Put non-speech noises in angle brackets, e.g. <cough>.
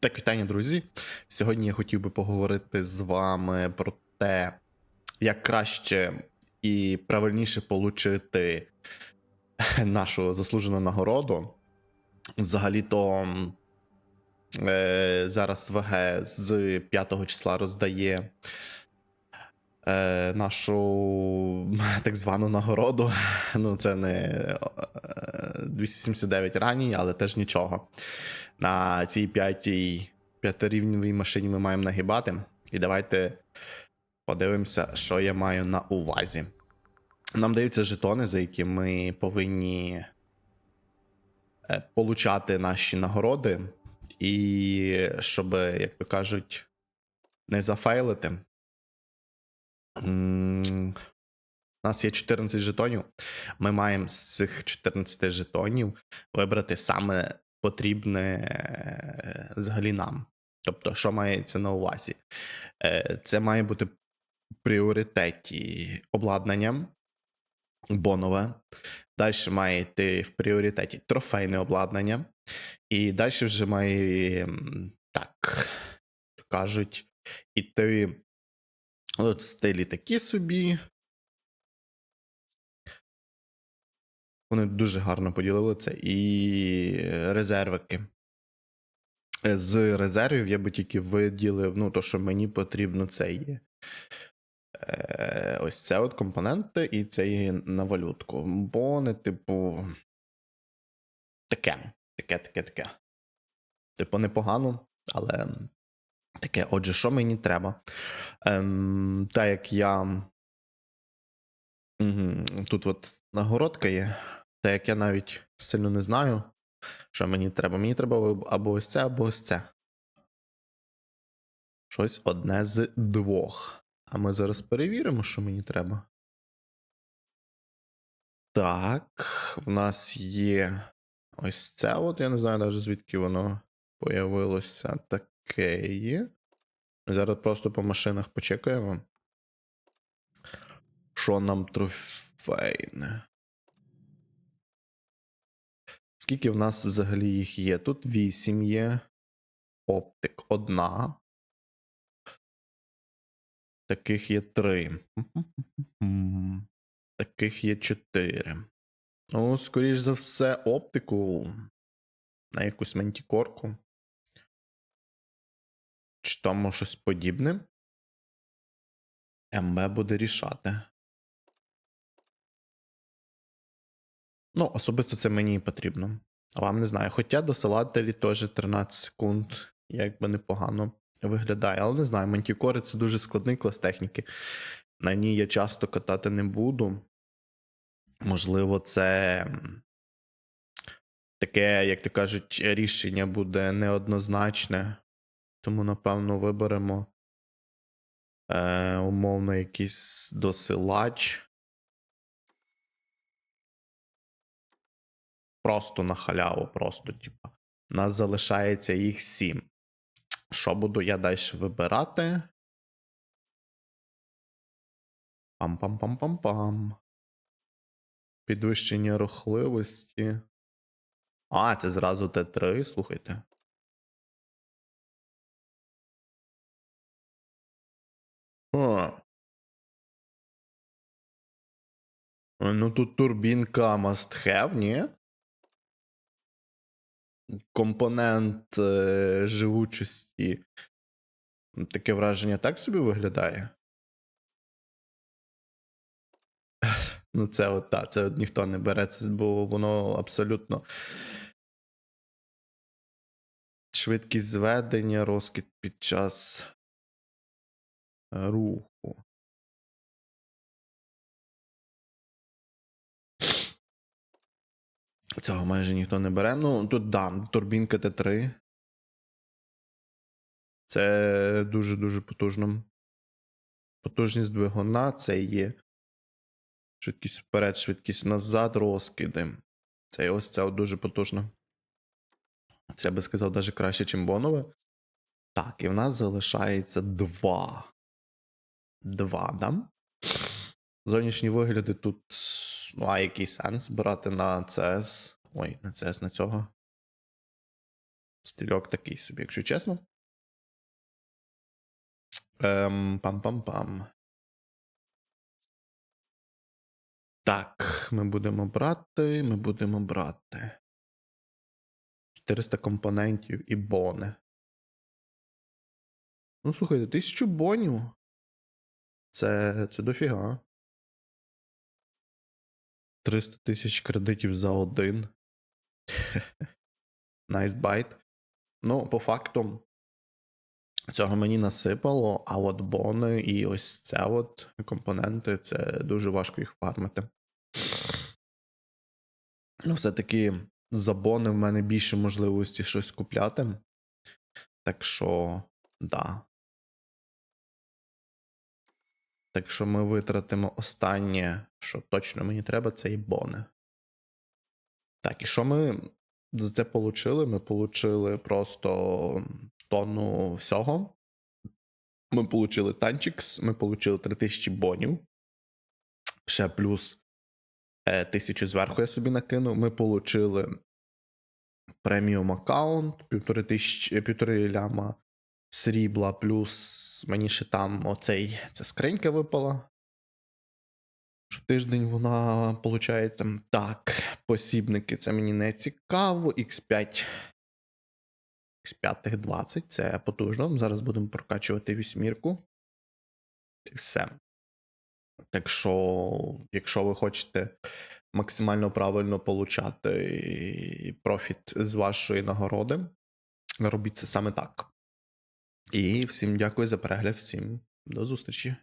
Так, вітання, друзі. Сьогодні я хотів би поговорити з вами про те, як краще і правильніше отримати нашу заслужену нагороду. Взагалі-то е, зараз ВГ з 5 числа роздає е, нашу так звану нагороду. Ну, це не е, 279 раній, але теж нічого. На цій п'ятій п'ятирівневій машині ми маємо нагибати. І давайте подивимося, що я маю на увазі. Нам даються жетони, за які ми повинні е, получати наші нагороди. І щоб, як то кажуть, не зафейлити. У нас є 14 жетонів. Ми маємо з цих 14 жетонів вибрати саме потрібне е, взагалі нам. Тобто, що мається на увазі? Е, Це має бути в пріоритеті обладнання бонове. Далі має йти в пріоритеті трофейне обладнання. І далі вже має, так кажуть, іти от стилі такі собі. Вони дуже гарно поділили це. І резервики. Е, З резервів я би тільки виділив, ну, то, що мені потрібно, це є. Е, ось це от компоненти, і це є на валютку. Бо не, типу. Таке. Таке, таке, таке. Типу, непогано, але таке. Отже, що мені треба? Ем, так як я. Мгм, Тут от нагородка є. Та як я навіть сильно не знаю, що мені треба. Мені треба або ось це, або ось це. Щось одне з двох. А ми зараз перевіримо, що мені треба. Так, в нас є ось це. От я не знаю навіть звідки воно появилося таке. Зараз просто по машинах почекаємо. Що нам трофейне? Скільки в нас взагалі їх є? Тут 8 є. Оптик одна. Таких є 3. <laughs> Таких є 4. Ну, скоріш за все, оптику на якусь мантікорку. Чи тому щось подібне. МБ буде рішати. Ну, особисто це мені потрібно. А вам не знаю. Хоча досилателі теж 13 секунд, як би непогано виглядає. Але не знаю, мантікори це дуже складний клас техніки. На ній я часто катати не буду. Можливо, це таке, як то кажуть, рішення буде неоднозначне. Тому, напевно, виберемо е, умовно якийсь досилач. Просто на халяву, просто, типа. Нас залишається їх сім. Що буду я далі вибирати? Пам-пам-пам-пам-пам. Підвищення рухливості. А, це зразу Т3, слухайте. О. Ну тут турбінка must have, ні? Компонент е, живучості. Таке враження так собі виглядає. Ну, це от так, це от ніхто не бере, бо воно абсолютно. Швидкість зведення, розкид під час руху. Цього майже ніхто не бере. Ну, тут да, турбінка Т3. Це дуже-дуже потужно. Потужність двигуна це є. Швидкість вперед, швидкість назад, розкиди. Це ось це дуже потужно. Це я би сказав навіть краще, ніж бонове. Так, і в нас залишається два. Два, да? Зовнішні вигляди тут. Ну, а який сенс брати на CS. Ой, на CS на цього. Стильок такий собі, якщо чесно. Ем, пам-пам-пам. Так, ми будемо брати, ми будемо брати. 400 компонентів і бони. Ну, слухайте, 1000 бонів. Це, це дофіга. 300 тисяч кредитів за один. <laughs> Найс байт. Ну, по факту, цього мені насипало, а от бони і ось це от компоненти це дуже важко їх фармити. Ну, все-таки за бони в мене більше можливості щось купляти. Так що, да. Так що ми витратимо останнє, що точно мені треба, це і бони. Так, і що ми за це получили? Ми получили просто тонну всього. Ми получили танчикс, ми получили 3000 бонів. Ще плюс е, 1000 зверху я собі накинув. Ми получили преміум аккаунт, півтори тисячі, півтори ляма срібла, плюс мені ще там оцей ця скринька випала. Тиждень вона виходить. Так, посібники це мені не цікаво. X5. X5 20, це потужно. Зараз будемо прокачувати вісьмірку. І все. Так що, якщо ви хочете максимально правильно получати профіт з вашої нагороди, робіть це саме так. І всім дякую за перегляд, всім до зустрічі.